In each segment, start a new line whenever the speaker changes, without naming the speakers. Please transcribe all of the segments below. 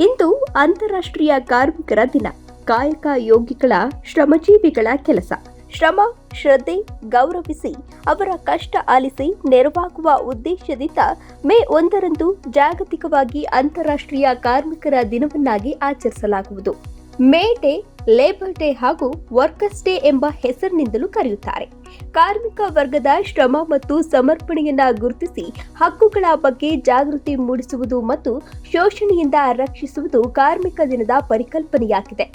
ಇಂದು ಅಂತಾರಾಷ್ಟ್ರೀಯ ಕಾರ್ಮಿಕರ ದಿನ. ಕಾಯಕ ಯೋಗಿಗಳ ಶ್ರಮಜೀವಿಗಳ ಕೆಲಸ. ಶ್ರಮ, ಶ್ರದ್ಧೆ ಗೌರವಿಸಿ ಅವರ ಕಷ್ಟ ಆಲಿಸಿ ನೆರವಾಗುವ ಉದ್ದೇಶದಿಂದ ಮೇ ಒಂದರಂದು ಜಾಗತಿಕವಾಗಿ ಅಂತಾರಾಷ್ಟ್ರೀಯ ಕಾರ್ಮಿಕರ ದಿನವನ್ನಾಗಿ ಆಚರಿಸಲಾಗುವುದು. ಮೇ ಡೇ ಲೇಬರ್ ಡೇ ಹಾಗೂ ವರ್ಕರ್ಸ್ ಡೇ ಎಂಬ ಹೆಸರಿನಿಂದಲೂ ಕರೆಯುತ್ತಾರೆ. ಕಾರ್ಮಿಕ ವರ್ಗದ ಶ್ರಮ ಮತ್ತು ಸಮರ್ಪಣೆಯನ್ನ ಗುರುತಿಸಿ ಹಕ್ಕುಗಳ ಬಗ್ಗೆ ಜಾಗೃತಿ ಮೂಡಿಸುವುದು ಮತ್ತು ಶೋಷಣೆಯಿಂದ ರಕ್ಷಿಸುವುದು ಕಾರ್ಮಿಕ ದಿನದ ಪರಿಕಲ್ಪನೆಯಾಗಿದೆ.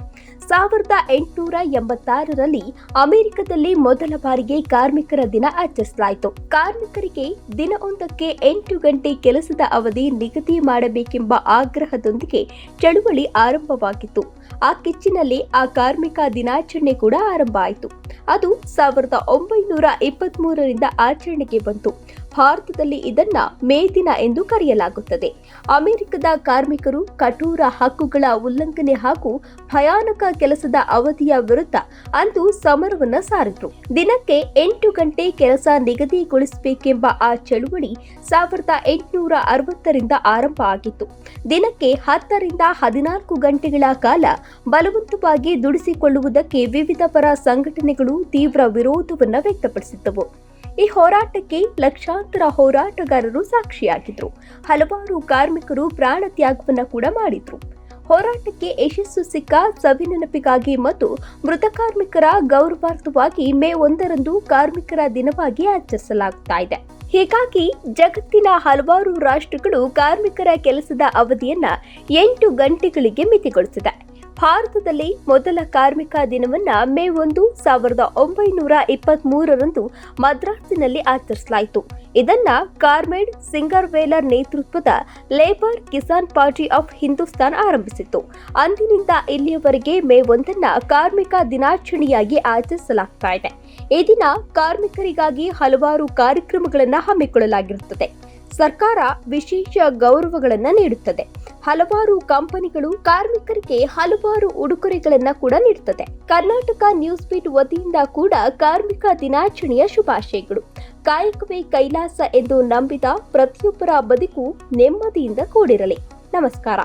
ಸಾವಿರದ ಎಂಟುನೂರ ಎಂಬತ್ತಾರರಲ್ಲಿ ಅಮೆರಿಕದಲ್ಲಿ ಮೊದಲ ಬಾರಿಗೆ ಕಾರ್ಮಿಕರ ದಿನ ಆಚರಿಸಲಾಯಿತು. ಕಾರ್ಮಿಕರಿಗೆ ದಿನವೊಂದಕ್ಕೆ ಎಂಟು ಗಂಟೆ ಕೆಲಸದ ಅವಧಿ ನಿಗದಿ ಮಾಡಬೇಕೆಂಬ ಆಗ್ರಹದೊಂದಿಗೆ ಚಳುವಳಿ ಆರಂಭವಾಗಿತ್ತು. ಆ ಕಿಚ್ಚಿನಲ್ಲಿ ಆ ಕಾರ್ಮಿಕ ದಿನಾಚರಣೆ ಕೂಡ ಆರಂಭ ಆಯಿತು. ಅದು ಸಾವಿರದ ಒಂಬೈನೂರ ಇಪ್ಪತ್ತ್ ಮೂರರಿಂದ ಆಚರಣೆಗೆ ಬಂತು. ಭಾರತದಲ್ಲಿ ಇದನ್ನ ಮೇ ದಿನ ಎಂದು ಕರೆಯಲಾಗುತ್ತದೆ. ಅಮೆರಿಕದ ಕಾರ್ಮಿಕರು ಕಠೋರ ಹಕ್ಕುಗಳ ಉಲ್ಲಂಘನೆ ಹಾಗೂ ಭಯಾನಕ ಕೆಲಸದ ಅವಧಿಯ ವಿರುದ್ಧ ಅಂದು ಸಮರವನ್ನ ಸಾರಿದ್ರು. ದಿನಕ್ಕೆ ಎಂಟು ಗಂಟೆ ಕೆಲಸ ನಿಗದಿಗೊಳಿಸಬೇಕೆಂಬ ಆ ಚಳುವಳಿ ಸಾವಿರದ ಎಂಟುನೂರ ಅರವತ್ತರಿಂದ ಆರಂಭ ಆಗಿತ್ತು. ದಿನಕ್ಕೆ ಹತ್ತರಿಂದ ಹದಿನಾಲ್ಕು ಗಂಟೆಗಳ ಕಾಲ ಬಲವಂತವಾಗಿ ದುಡಿಸಿಕೊಳ್ಳುವುದಕ್ಕೆ ವಿವಿಧ ಪರ ಸಂಘಟನೆಗಳು ತೀವ್ರ ವಿರೋಧವನ್ನು ವ್ಯಕ್ತಪಡಿಸಿದ್ದವು. ಈ ಹೋರಾಟಕ್ಕೆ ಲಕ್ಷಾಂತರ ಹೋರಾಟಗಾರರು ಸಾಕ್ಷಿಯಾಗಿದ್ರು. ಹಲವಾರು ಕಾರ್ಮಿಕರು ಪ್ರಾಣ ತ್ಯಾಗವನ್ನ ಕೂಡ ಮಾಡಿದ್ರು. ಹೋರಾಟಕ್ಕೆ ಯಶಸ್ಸು ಸಿಕ್ಕ ಸವಿನೆನಪಿಗಾಗಿ ಮತ್ತು ಮೃತ ಕಾರ್ಮಿಕರ ಗೌರವಾರ್ಥವಾಗಿ ಮೇ ಒಂದರಂದು ಕಾರ್ಮಿಕರ ದಿನವಾಗಿ ಆಚರಿಸಲಾಗುತ್ತಾ ಇದೆ. ಹೀಗಾಗಿ ಜಗತ್ತಿನ ಹಲವಾರು ರಾಷ್ಟ್ರಗಳು ಕಾರ್ಮಿಕರ ಕೆಲಸದ ಅವಧಿಯನ್ನ ಎಂಟು ಗಂಟೆಗಳಿಗೆ ಮಿತಿಗೊಳಿಸಿದೆ. ಭಾರತದಲ್ಲಿ ಮೊದಲ ಕಾರ್ಮಿಕ ದಿನವನ್ನ ಮೇ ಒಂದು ಸಾವಿರದ ಒಂಬೈನೂರ ಇಪ್ಪತ್ತ್ ಮೂರರಂದು ಮದ್ರಾಸಿನಲ್ಲಿ ಆಚರಿಸಲಾಯಿತು. ಇದನ್ನ ಕಾರ್ಮೆಡ್ ಸಿಂಗರ್ವೇಲರ್ ನೇತೃತ್ವದ labour Kisan party of Hindustan ಆರಂಭಿಸಿತ್ತು. ಅಂದಿನಿಂದ ಇಲ್ಲಿಯವರೆಗೆ ಮೇ ಒಂದನ್ನ ಕಾರ್ಮಿಕ ದಿನಾಚರಣೆಯಾಗಿ ಆಚರಿಸಲಾಗ್ತಾ ಇದೆ. ಈ ದಿನ ಕಾರ್ಮಿಕರಿಗಾಗಿ ಹಲವಾರು ಕಾರ್ಯಕ್ರಮಗಳನ್ನು ಹಮ್ಮಿಕೊಳ್ಳಲಾಗಿರುತ್ತದೆ. ಸರ್ಕಾರ ವಿಶೇಷ ಗೌರವಗಳನ್ನು ನೀಡುತ್ತದೆ. ಹಲವಾರು ಕಂಪನಿಗಳು ಕಾರ್ಮಿಕರಿಗೆ ಹಲವಾರು ಉಡುಗೊರೆಗಳನ್ನ ಕೂಡ ನೀಡುತ್ತದೆ ಕರ್ನಾಟಕ ನ್ಯೂಸ್ ಬೀಟ್ ವತಿಯಿಂದ ಕೂಡ ಕಾರ್ಮಿಕ ದಿನಾಚರಣೆಯ ಶುಭಾಶಯಗಳು. ಕಾಯಕವೇ ಕೈಲಾಸ ಎಂದು ನಂಬಿದ ಪ್ರತಿಯೊಬ್ಬರ ಬದುಕು ನೆಮ್ಮದಿಯಿಂದ ಕೂಡಿರಲಿ. ನಮಸ್ಕಾರ.